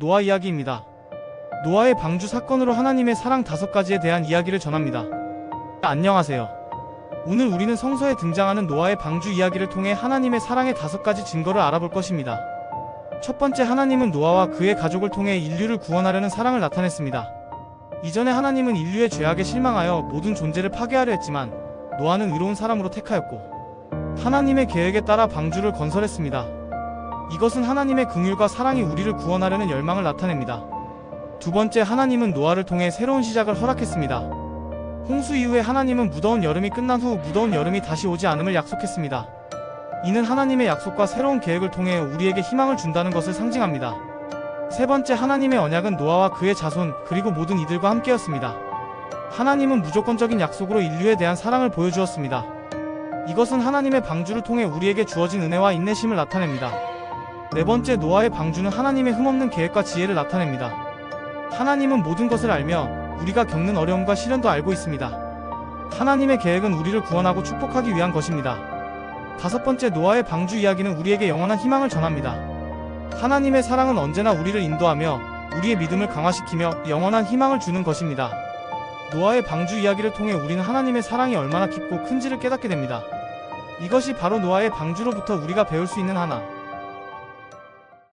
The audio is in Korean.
노아 이야기입니다. 노아의 방주 사건으로 하나님의 사랑 다섯 가지에 대한 이야기를 전합니다. 안녕하세요. 오늘 우리는 성서에 등장하는 노아의 방주 이야기를 통해 하나님의 사랑의 다섯 가지 증거를 알아볼 것입니다. 첫 번째 하나님은 노아와 그의 가족을 통해 인류를 구원하려는 사랑을 나타냈습니다. 이전에 하나님은 인류의 죄악에 실망하여 모든 존재를 파괴하려 했지만 노아는 의로운 사람으로 택하였고 하나님의 계획에 따라 방주를 건설했습니다. 이것은 하나님의 긍휼과 사랑이 우리를 구원하려는 열망을 나타냅니다. 두 번째 하나님은 노아를 통해 새로운 시작을 허락했습니다. 홍수 이후에 하나님은 무더운 여름이 끝난 후 무더운 여름이 다시 오지 않음을 약속했습니다. 이는 하나님의 약속과 새로운 계획을 통해 우리에게 희망을 준다는 것을 상징합니다. 세 번째 하나님의 언약은 노아와 그의 자손 그리고 모든 이들과 함께였습니다. 하나님은 무조건적인 약속으로 인류에 대한 사랑을 보여주었습니다. 이것은 하나님의 방주를 통해 우리에게 주어진 은혜와 인내심을 나타냅니다. 네 번째 노아의 방주는 하나님의 흠없는 계획과 지혜를 나타냅니다. 하나님은 모든 것을 알며 우리가 겪는 어려움과 시련도 알고 있습니다. 하나님의 계획은 우리를 구원하고 축복하기 위한 것입니다. 다섯 번째 노아의 방주 이야기는 우리에게 영원한 희망을 전합니다. 하나님의 사랑은 언제나 우리를 인도하며 우리의 믿음을 강화시키며 영원한 희망을 주는 것입니다. 노아의 방주 이야기를 통해 우리는 하나님의 사랑이 얼마나 깊고 큰지를 깨닫게 됩니다. 이것이 바로 노아의 방주로부터 우리가 배울 수 있는 하나.